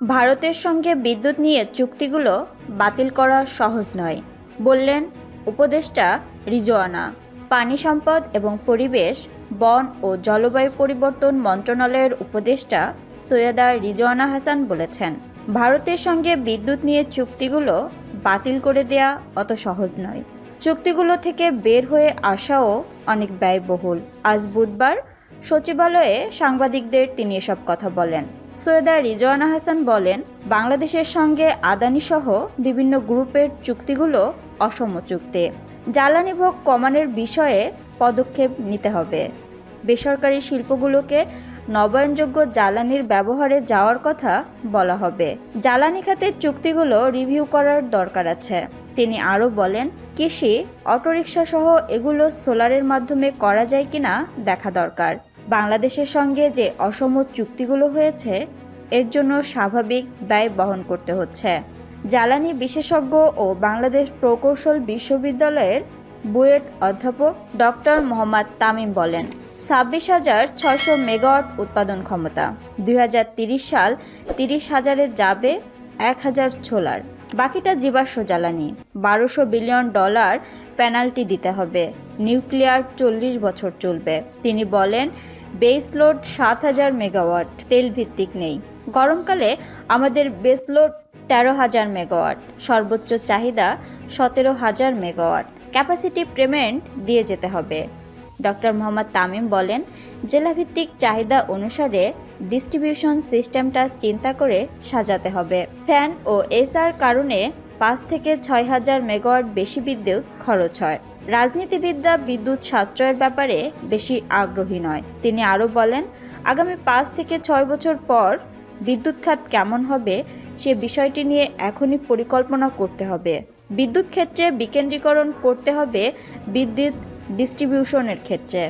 ভারতের সঙ্গে বিদ্যুৎ নিয়ে চুক্তিগুলো বাতিল করা সহজ নয়, বললেন উপদেষ্টা রিজওয়ানা। পানি সম্পদ এবং পরিবেশ, বন ও জলবায়ু পরিবর্তন মন্ত্রণালয়ের উপদেষ্টা সৈয়দা রিজওয়ানা হাসান বলেছেন, ভারতের সঙ্গে বিদ্যুৎ নিয়ে চুক্তিগুলো বাতিল করে দেয়া অত সহজ নয়। চুক্তিগুলো থেকে বের হয়ে আসাও অনেক ব্যয়বহুল। আজ বুধবার সচিবালয়ে সাংবাদিকদের তিনি এসব কথা বলেন। সৈয়দা রিজওয়ানা হাসান বলেন, বাংলাদেশের সঙ্গে আদানি সহ বিভিন্ন গ্রুপের চুক্তিগুলো অসম চুক্তি। জ্বালানি ভোগ কমানোর বিষয়ে পদক্ষেপ নিতে হবে। বেসরকারি শিল্পগুলোকে নবায়নযোগ্য জ্বালানির ব্যবহারে যাওয়ার কথা বলা হবে। জ্বালানি খাতের চুক্তিগুলো রিভিউ করার দরকার আছে। তিনি আরও বলেন, কৃষি অটোরিকশা সহ এগুলো সোলারের মাধ্যমে করা যায় কিনা দেখা দরকার। বাংলাদেশের সঙ্গে যে অসম চুক্তিগুলো হয়েছে, এর জন্য স্বাভাবিক ব্যয় বহন করতে হচ্ছে। জ্বালানি বিশেষজ্ঞ ও বাংলাদেশ প্রকৌশল বিশ্ববিদ্যালয়ের বুয়েট অধ্যাপক ডক্টর মোহাম্মদ তামিম বলেন, ছাব্বিশ হাজার ছয়শো মেগাওয়াট উৎপাদন ক্ষমতা, দুই সাল তিরিশ হাজারে যাবে এক হাজার সোলার বাকিটা জীবাশ্ম জ্বালানি, বারোশো বিলিয়ন ডলার পেনাল্টি দিতে হবে, নিউক্লিয়ার চল্লিশ বছর চলবে। তিনি বলেন বেস লোড সাত হাজার মেগাওয়াট তেল ভিত্তিক নেই। গরমকালে আমাদের বেস লোড তেরো হাজার মেগাওয়াট, সর্বোচ্চ চাহিদা সতেরো হাজার মেগাওয়াট। ক্যাপাসিটি পেমেন্ট দিয়ে যেতে হবে। ডক্টর মোহাম্মদ তামিম বলেন, জেলাভিত্তিক চাহিদা অনুসারে ডিস্ট্রিবিউশন সিস্টেমটা চিন্তা করে সাজাতে হবে। ফ্যান ও এসআর কারণে পাঁচ থেকে ছয় হাজার মেগাওয়াট বেশি বিদ্যুৎ খরচ হয়। রাজনীতিবিদরা বিদ্যুৎ সাশ্রয়ের ব্যাপারে বেশি আগ্রহী নয়। তিনি আরও বলেন, আগামী পাঁচ থেকে ছয় বছর পর বিদ্যুৎ খাত কেমন হবে সে বিষয়টি নিয়ে এখনই পরিকল্পনা করতে হবে। বিদ্যুৎ ক্ষেত্রে বিকেন্দ্রীকরণ করতে হবে বিদ্যুৎ ডিস্ট্রিবিউশনের ক্ষেত্রে।